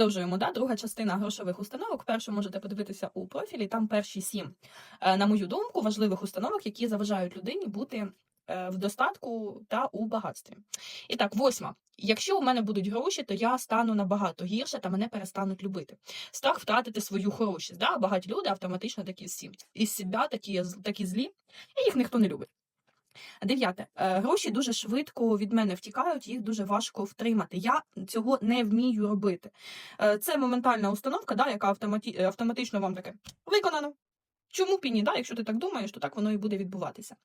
Продовжуємо, да, друга частина грошових установок. Першу можете подивитися у профілі. Там перші сім, е, на мою думку, важливих установок, які заважають людині бути е, в достатку та у багатстві. І так, восьма. Якщо у мене будуть гроші, то я стану набагато гірше та мене перестануть любити. Страх втратити свою хорошість. Да? Багаті люди автоматично такі всі. Із себе такі, такі злі, і їх ніхто не любить. Дев'яте. Е, Гроші дуже швидко від мене втікають, їх дуже важко втримати. Я цього не вмію робити. Е, Це моментальна установка, да, яка автоматі... е, автоматично вам таке виконано. Чому б і ні? Да? Якщо ти так думаєш, то так воно і буде відбуватися.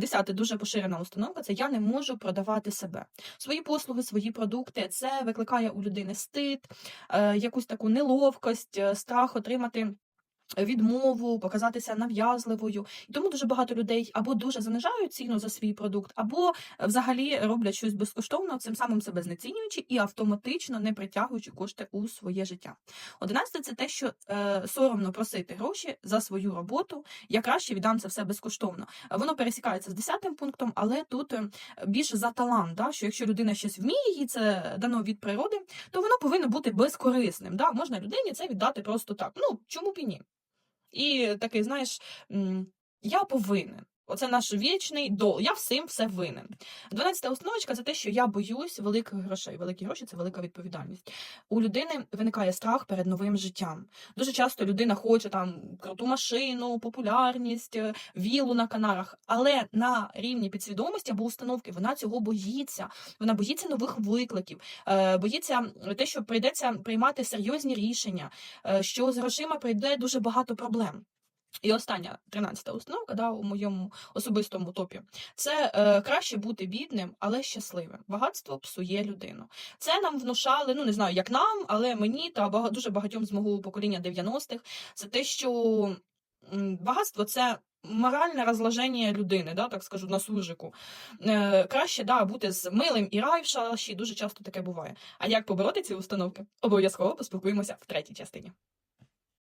Десяте, дуже поширена установка це я не можу продавати себе. Свої послуги, свої продукти. Це викликає у людини стид, якусь таку неловкость, страх отримати. Відмову, показатися нав'язливою, і тому дуже багато людей або дуже занижають ціну за свій продукт, або е, взагалі роблять щось безкоштовно, цим самим себе знецінюючи і автоматично не притягуючи кошти у своє життя. Одинадцяте це те, що е, соромно просити гроші за свою роботу. Я краще віддам це все безкоштовно. Воно пересікається з десятим пунктом, але тут е, більше за талант, да? що якщо людина щось вміє, їй це дано від природи, то воно повинно бути безкорисним. Да? Можна людині це віддати просто так. Ну чому б і ні? І такий, знаєш, я повинен. Оце наш вічний дол. Я всім все винен. Дванадцята установочка це те, що я боюсь великих грошей. Великі гроші це велика відповідальність. У людини виникає страх перед новим життям. Дуже часто людина хоче там круту машину, популярність, е, вілу на канарах, але на рівні підсвідомості або установки вона цього боїться. Вона боїться нових викликів, е, боїться те, що прийдеться приймати серйозні рішення, е, що з грошима прийде дуже багато проблем. І остання тринадцята установка да, у моєму особистому топі це е, краще бути бідним, але щасливим. Багатство псує людину. Це нам внушали, ну не знаю, як нам, але мені та бага, дуже багатьом з мого покоління 90-х, це те, що багатство це. Моральне розложення людини, да, так скажу, на суржику. Е, краще да, бути з милим і рай в шалаші, дуже часто таке буває. А як побороти ці установки? Обов'язково поспілкуємося в третій частині.